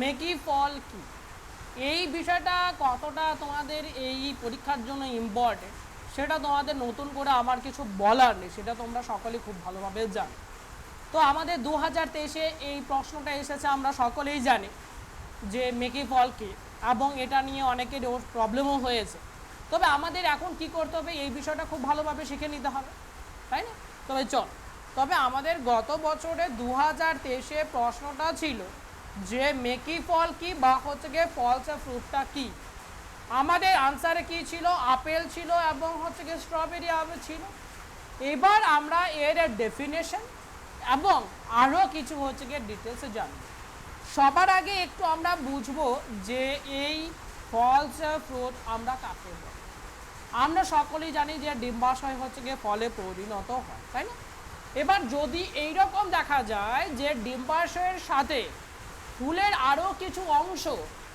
মেকি ফল কি? এই বিষয়টা কতটা তোমাদের এই পরীক্ষার জন্য ইম্পর্টেন্ট সেটা তোমাদের নতুন করে আমার কিছু বলার নেই, সেটা তোমরা সকলেই খুব ভালোভাবে জানো। তো আমাদের দু হাজার তেইশে এই প্রশ্নটা এসেছে, আমরা সকলেই জানি যে মেকি ফল কি, এবং এটা নিয়ে অনেকের প্রবলেমও হয়েছে। তবে আমাদের এখন কি করতে হবে, এই বিষয়টা খুব ভালোভাবে শিখে নিতে হবে, তাই না? তবে চল, তবে আমাদের গত বছরে দু হাজার তেইশে প্রশ্নটা ছিল যে মেকি ফল কি বা হচ্ছে গিয়ে ফলস ফ্রুটটা কি? আমাদের আনসারে কি ছিল? আপেল ছিল এবং হচ্ছে গিয়ে স্ট্রবেরি আপেল ছিল। এবার আমরা এর ডেফিনেশন এবং আরও কিছু হচ্ছে গিয়ে ডিটেলসে জানব। সবার আগে একটু আমরা বুঝব যে এই ফলস ফ্রুট আমরা কাকে আমরা সকলেই জানি যে ডিম্বাশয় হচ্ছে গিয়ে ফলে পরিণত হয়, তাই না? এবার যদি এই রকম দেখা যায় যে ডিম্বাশয়ের সাথে ফুলের আরও কিছু অংশ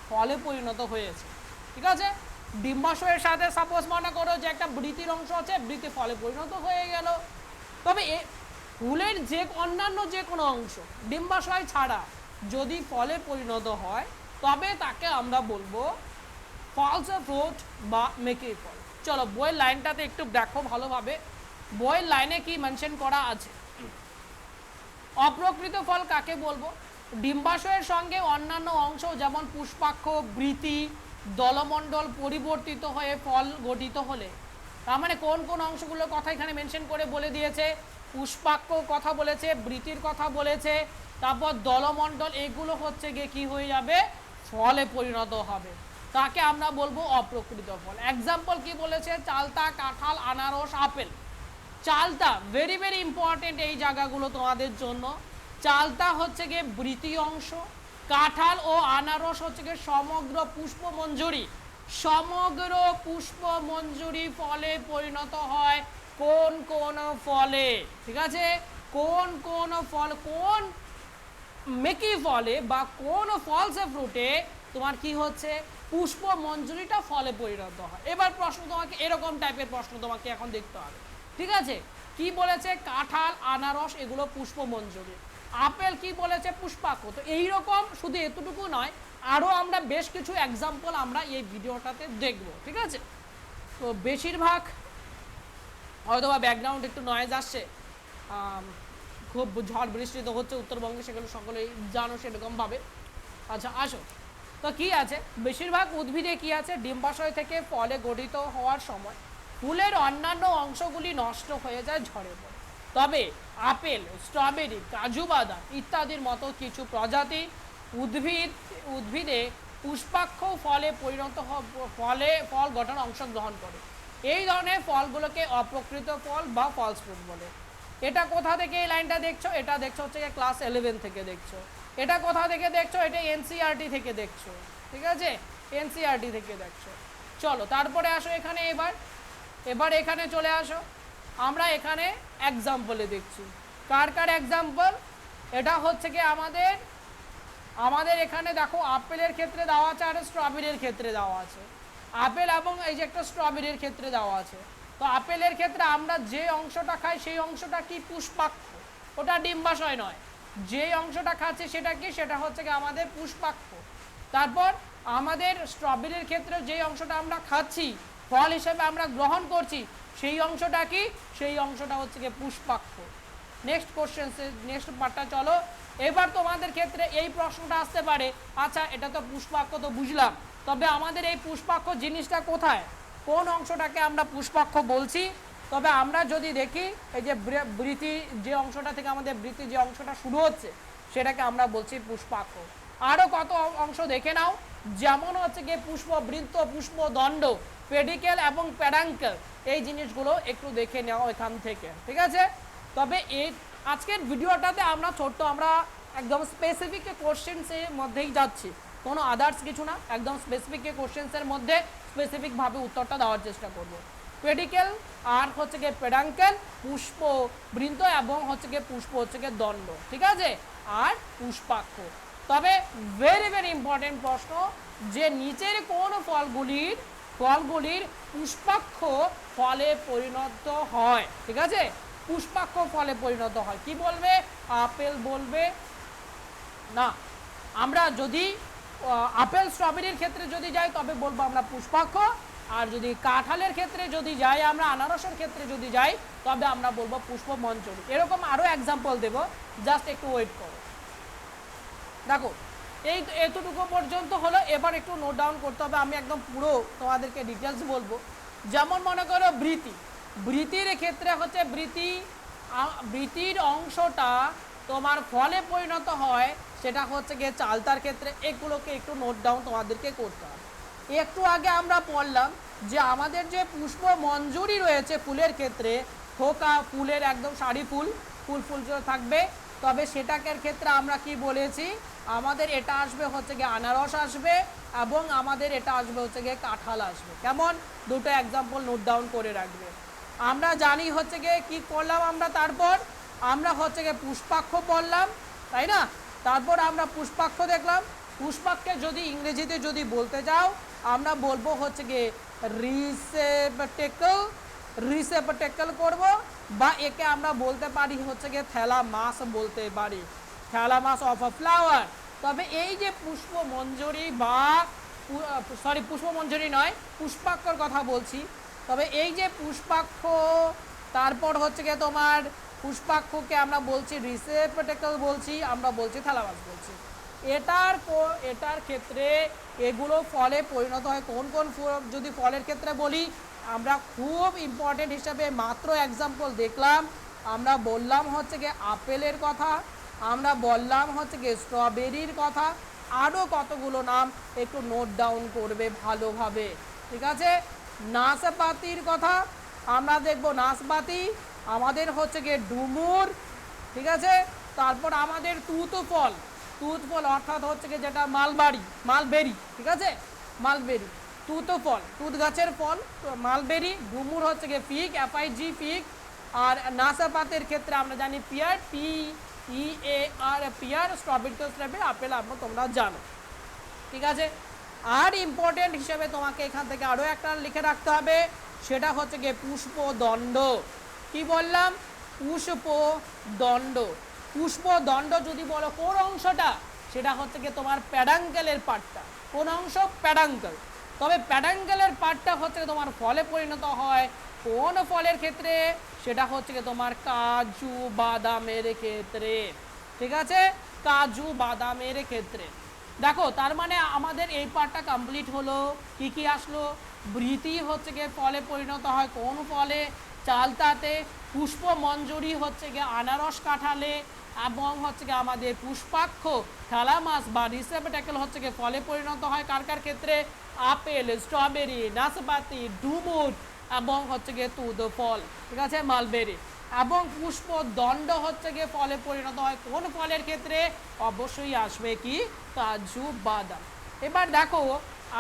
ফলে পরিণত হয়েছে। ঠিক আছে? ডিম্বাশয়ের সাথে সাপোজ মনে করো যে একটা বৃতির অংশ আছে, বৃতি ফলে পরিণত হয়ে গেল। তবে এ ফুলের যে অন্যান্য যে কোনো অংশ ডিম্বাশয় ছাড়া যদি ফলে পরিণত হয়, তবে তাকে আমরা বলব ফলস ফ্রুট বা মেকি ফল চলো, বইয়ের লাইনটাতে একটু দেখো ভালোভাবে। বইয়ের লাইনে কি মেনশন করা আছে? অপ্রকৃত ফল কাকে বলব? ডিম্বাশয়ের সঙ্গে অন্যান্য অংশ যেমন পুষ্পাক্ষ, বৃতি, দলমণ্ডল পরিবর্তিত হয়ে ফল গঠিত হলে। তার মানে কোন কোন অংশগুলোর কথা এখানে মেনশন করে বলে দিয়েছে? পুষ্পাক্ষ কথা বলেছে, বৃতির কথা বলেছে, তারপর দলমণ্ডল, এগুলো হচ্ছে গিয়ে কি হয়ে যাবে? ফলে পরিণত হবে। তাকে আমরা বলব অপ্রকৃত ফল। এক্সাম্পল কি বলেছে? চালতা, কাঁঠাল, আনারস, আপেল। চালতা ভেরি ভেরি ইম্পর্টেন্ট এই জায়গাগুলো তোমাদের জন্য। চালতা হচ্ছে গিয়ে বৃতি অংশ, কাঁঠাল ও আনারস হচ্ছে গিয়ে সমগ্র পুষ্পমঞ্জুরি সমগ্র পুষ্পমঞ্জুরি ফলে পরিণত হয় কোন কোন ফলে, ঠিক আছে? কোন কোন ফল, কোন মেকি ফলে বা কোন ফলসে ফ্রুটে তোমার কি হচ্ছে? পুষ্প মঞ্জুরিটা ফলে পরিণত হয়। এবার প্রশ্ন তোমাকে, এরকম টাইপের প্রশ্ন তোমাকে এখন দেখতে হবে। ঠিক আছে? কি বলেছে? কাঁঠাল, আনারস, এগুলো পুষ্প মঞ্জুরি। আপেল কি বলেছে? পুষ্পাক্ষ তো এইরকম শুধু এতটুকু নয় আরও আমরা বেশ কিছু এক্সাম্পল আমরা এই ভিডিওটাতে দেখব, ঠিক আছে? তো বেশিরভাগ হয়তো বা ব্যাকগ্রাউন্ড একটু নয়েজ আসছে খুব ঝড় বৃষ্টি তো হচ্ছে উত্তরবঙ্গে, সেগুলো সকলেই জানো সেরকমভাবে আচ্ছা আসো। তো কি আছে? বেশিরভাগ উদ্ভিদে কি আছে? ডিম্বাশয় থেকে ফলে গঠিত হওয়ার সময় ফুলের অন্যান্য অংশগুলি নষ্ট হয়ে যায় ঝড়ে পড়ে তবে আপেল, স্ট্রবেরি, কাজু বাদাম ইত্যাদির মতো কিছু প্রজাতি উদ্ভিদ, উদ্ভিদে পুষ্পাক্ষ ফলে পরিণত ফলে ফল গঠন অংশগ্রহণ করে। এই ধরনের ফলগুলোকে অপ্রকৃত ফল বা ফলস ফ্রুট বলে। এটা কোথা থেকে এই লাইনটা দেখছ? এটা দেখছ হচ্ছে ক্লাস ইলেভেন থেকে দেখছ। এটা কোথা থেকে দেখছ? এটা এনসিআরটি থেকে দেখছ। ঠিক আছে? এনসিআরটি থেকে দেখছ। চলো, তারপরে আসো এখানে এবার। এবার এখানে চলে আসো। আমরা এখানে এক্সাম্পলে দেখছি। কার কার এক্সাম্পল এটা হচ্ছে কি আমাদের আমাদের এখানে দেখো আপেলের ক্ষেত্রে দেওয়া আছে আর স্ট্রবেরির ক্ষেত্রে দেওয়া আছে। আপেল এবং এই যে একটা স্ট্রবেরির ক্ষেত্রে দেওয়া আছে। তো আপেলের ক্ষেত্রে আমরা যে অংশটা খাই সেই অংশটা কি পুষ্পাক্ষ? ওটা ডিম্বাশয় নয়। যে অংশটা খাচ্ছে সেটা কি? সেটা হচ্ছে কি আমাদের পুষ্পাক্ষ। তারপর আমাদের স্ট্রবেরির ক্ষেত্রে যে অংশটা আমরা খাচ্ছি, ফল হিসেবে আমরা গ্রহণ করছি সেই অংশটা কি? সেই অংশটা হচ্ছে কি পুষ্পাক্ষ। নেক্সট কোশ্চেন নেক্সট পার্টটা চলো। এবার তোমাদের ক্ষেত্রে এই প্রশ্নটা আসতে পারে। আচ্ছা এটা তো পুষ্পাক্ষ তো বুঝলাম। তবে আমাদের এই পুষ্পাক্ষ জিনিসটা কোথায়? কোন অংশটাকে আমরা পুষ্পাক্ষ বলছি? তবে আমরা যদি দেখি, এই যে বৃতি যে অংশটা থেকে আমাদের বৃতি যে অংশটা শুরু হচ্ছে, সেটাকে আমরা বলছি পুষ্পাক্ষ। আরও কত অংশ দেখে নাও। যেমন হচ্ছে গিয়ে পুষ্প বৃত্ত, পুষ্প দণ্ড পেডিকেল এবং প্যারাঙ্কেল এই জিনিসগুলো একটু দেখে নাও এখান থেকে, ঠিক আছে? তবে এই আজকের ভিডিওটাতে আমরা ছোট্ট, আমরা একদম স্পেসিফিক কোশ্চেন্সের মধ্যেই যাচ্ছি। কোনো আদার্স কিছু না, একদম স্পেসিফিক কোশ্চেন্সের মধ্যে স্পেসিফিকভাবে উত্তরটা দেওয়ার চেষ্টা করব। পেডিকেল আর হচ্ছে গিয়ে পেডাঙ্কেল পুষ্প বৃন্দ এবং হচ্ছে গিয়ে পুষ্প হচ্ছে গিয়ে দণ্ড, ঠিক আছে? আর পুষ্পাক্ষ। তবে ভেরি ভেরি ইম্পর্টেন্ট প্রশ্ন যে নিচের কোন ফলগুলির ফলগুলির পুষ্পাক্ষ ফলে পরিণত হয়। ঠিক আছে? পুষ্পাক্ষ ফলে পরিণত হয়। কি বলবে? আপেল বলবে? না। আমরা যদি আপেল স্ট্রবেরির ক্ষেত্রে যদি যাই, তবে বলব আমরা পুষ্পাক্ষ। আর যদি কাঁঠালের ক্ষেত্রে যদি যাই, আমরা আনারসের ক্ষেত্রে যদি যাই, তবে আমরা বলব পুষ্প পুষ্পমঞ্জরি এরকম আরও এক্সাম্পল দেব। জাস্ট একটু ওয়েট করো। দেখো, এই এতটুকু পর্যন্ত হলো, এবার একটু নোট ডাউন করতে হবে, আমি একদম পুরো তোমাদেরকে ডিটেলস বলব। যেমন মনে করো বৃতি বৃতির ক্ষেত্রে হচ্ছে বৃতি আ- বৃতির অংশটা তোমার ফলে পরিণত হয়, সেটা হচ্ছে গিয়ে চালতার ক্ষেত্রে, এগুলোকে একটু নোট ডাউন তোমাদেরকে করতে হবে। একটু আগে আমরা পড়লাম যে আমাদের যে পুষ্প মঞ্জুরি রয়েছে ফুলের ক্ষেত্রে থোকা ফুলের একদম শাড়ি ফুল ফুল ফুল থাকবে তবে সেটাকের ক্ষেত্রে আমরা কি বলেছি? আমাদের এটা আসবে হচ্ছে গিয়ে আনারস আসবে এবং আমাদের এটা আসবে হচ্ছে গিয়ে কাঁঠাল আসবে। কেমন? দুটো এক্সাম্পল নোট ডাউন করে রাখবে। আমরা জানি হচ্ছে গিয়ে কী করলাম আমরা তারপর? আমরা হচ্ছে গিয়ে পুষ্পাক্ষ পড়লাম, তাই না? তারপর আমরা পুষ্পাক্ষ দেখলাম। পুষ্পাক্ষে যদি ইংরেজিতে যদি বলতে যাও, আমরা বলব হচ্ছে গিয়ে রিসেপটেকল রিসেপটেকল করব। বা একে আমরা বলতে পারি হচ্ছে গিয়ে থেলা মাস বলতে পারি। থেলা মাস অফ আ ফ্লাওয়ার তবে এই যে পুষ্প মঞ্জুরি বা সরি পুষ্প মঞ্জুরি নয়, পুষ্পাক্ষর কথা বলছি। তবে এই যে পুষ্পাক্ষ, তারপর হচ্ছে গিয়ে তোমার পুষ্পাক্ষকে আমরা বলছি রিসেপটেকল বলছি, আমরা বলছি থালাবাস বলছি। এটার এটার ক্ষেত্রে এগুলো ফলে পরিণত হয়। কোন কোন যদি ফলের ক্ষেত্রে বলি আমরা খুব ইম্পর্টেন্ট হিসাবে মাত্র এক্সাম্পল দেখলাম। আমরা বললাম হচ্ছে গিয়ে আপেলের কথা, আমরা বললাম হচ্ছে গিয়ে স্ট্রবেরির কথা আরও কতগুলো নাম একটু নোট ডাউন করবে ভালোভাবে, ঠিক আছে? নাশপাতির কথা, আমরা দেখব নাশপাতি, আমাদের হচ্ছে গিয়ে ডুমুর, ঠিক আছে? তারপর আমাদের তুত ফল তুত ফল অর্থাৎ হচ্ছে গিয়ে যেটা মালবাড়ি, মালবেরি, ঠিক আছে? মালবেরি। তুত ফল, তুত গাছের ফল, মালবেরি ডুমুর হচ্ছে গিয়ে ফিক এফআইজি ফিক আর নাশপাতের ক্ষেত্রে আমরা জানি pear P E A R pear, strawberry তো স্ট্রবেরি, আপেল আপেল তোমরা জানো। ঠিক আছে? আর ইম্পর্টেন্ট হিসেবে তোমাকে এখান থেকে আরও একটা লিখে রাখতে হবে, সেটা হচ্ছে গিয়ে পুষ্প দণ্ড কি বললাম? পুষ্প দণ্ড পুষ্প দণ্ড যদি বলো কোন অংশটা? সেটা হচ্ছে গিয়ে তোমার প্যাডাঙ্কেলের পার্টটা কোন অংশ? প্যাডাঙ্কেল তবে প্যাডাঙ্গেলের পার্টটা হচ্ছে তোমার ফলে পরিণত হয়। কোন ফলের ক্ষেত্রে? সেটা হচ্ছে তোমার কাজু বাদামের ক্ষেত্রে। ঠিক আছে? কাজু বাদামের ক্ষেত্রে। দেখো, তার মানে আমাদের এই পার্টটা কমপ্লিট হলো। কি কি আসলো? বৃতি হচ্ছে গিয়ে ফলে পরিণত হয়। কোন ফলে? চালতাতে পুষ্প মঞ্জুরি হচ্ছে গিয়ে আনারস কাঁঠালে এবং হচ্ছে গিয়ে আমাদের পুষ্পাক্ষ থালামাস বা রিসেপটেকল হচ্ছে গিয়ে ফলে পরিণত হয়। কার কার ক্ষেত্রে? আপেল, স্ট্রবেরি, নাশপাতি, ডুমুর এবং হচ্ছে গিয়ে তুদ ফল। ঠিক আছে? মালবেরি। এবং পুষ্প দণ্ড হচ্ছে গিয়ে ফলে পরিণত হয়। কোন ফলের ক্ষেত্রে? অবশ্যই আসবে কি? কাজু বাদাম। এবার দেখো,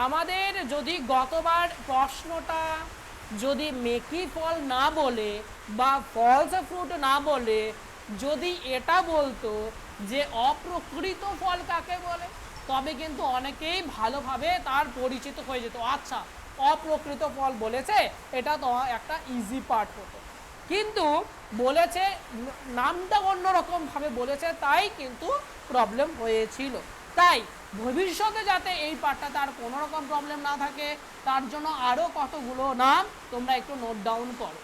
আমাদের যদি গতবার প্রশ্নটা যদি মেকি ফল না বলে বা ফলস ফ্রুট না বলে, যদি এটা বলতো যে অপ্রকৃত ফল কাকে বলে, তবে কিন্তু অনেকেই ভালোভাবে তার পরিচিত হয়ে যেত। আচ্ছা অপ্রকৃত ফল বলেছে, এটা তো একটা ইজি পার্ট হতো। কিন্তু বলেছে, নামটা অন্যরকম ভাবে বলেছে, তাই কিন্তু প্রবলেম হয়েছিল। তাই ভবিষ্যতে যাতে এই পার্টটাতে তার কোনো রকম প্রবলেম না থাকে, তার জন্য আরও কতগুলো নাম তোমরা একটু নোট ডাউন করো।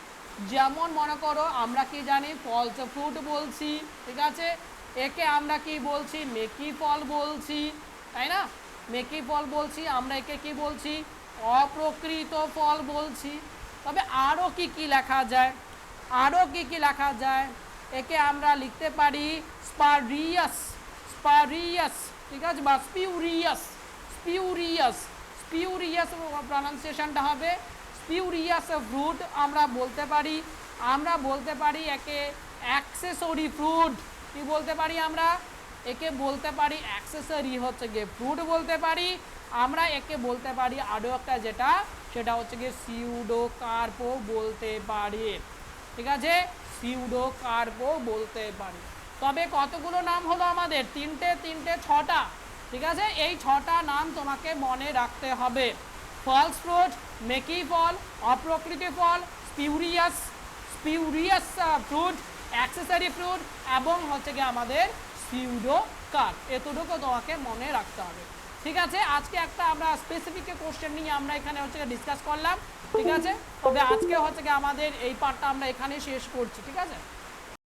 যেমন মনে করো, আমরা কি জানি ফলস ফ্রুট বলছি, ঠিক আছে? একে আমরা কি বলছি? মেকি ফল বলছি, তাই না? মেকি ফল বলছি, আমরা একে কি বলছি? অপ্রকৃত ফল বলছি। তবে আরও কি কি লেখা যায়? আরও কি কি লেখা যায়? একে আমরা লিখতে পারি স্পারিয়াস স্পারিয়াস ঠিক আছে? বা স্পিউরিয়াস স্পিউরিয়াস স্পিউরিয়াস প্রনাউন্সিয়েশনটা হবে স্পিউরিয়াস ফ্রুট আমরা বলতে পারি, আমরা বলতে পারি একে অ্যাক্সেসরি ফ্রুট কি বলতে পারি আমরা? একে বলতে পারি অ্যাক্সেসরি হচ্ছে গিয়ে ফ্রুট বলতে পারি। আমরা একে বলতে পারি আরও একটা যেটা, সেটা হচ্ছে গিয়ে সিউডো কার্পো বলতে পারি। ঠিক আছে? সিউডো কার্পো বলতে পারি। তবে কতগুলো নাম হলো আমাদের? তিনটে তিনটে, ছটা। ঠিক আছে? এই ছটা নাম তোমাকে মনে রাখতে হবে। ফলস ফ্রুট মেকি ফল অপ্রকৃতি ফল spurious spurious fruit accessory fruit এবং হচ্ছে গিয়ে আমাদের সিউডো কার্প এতটুকু তোমাকে মনে রাখতে হবে। ঠিক আছে? আজকে একটা আমরা স্পেসিফিক কোশ্চেন নিয়ে আমরা এখানে হচ্ছে গিয়ে ডিসকাস করলাম। ঠিক আছে? তবে আজকে হচ্ছে কি আমাদের এই পার্টটা আমরা এখানে শেষ করছি। ঠিক আছে?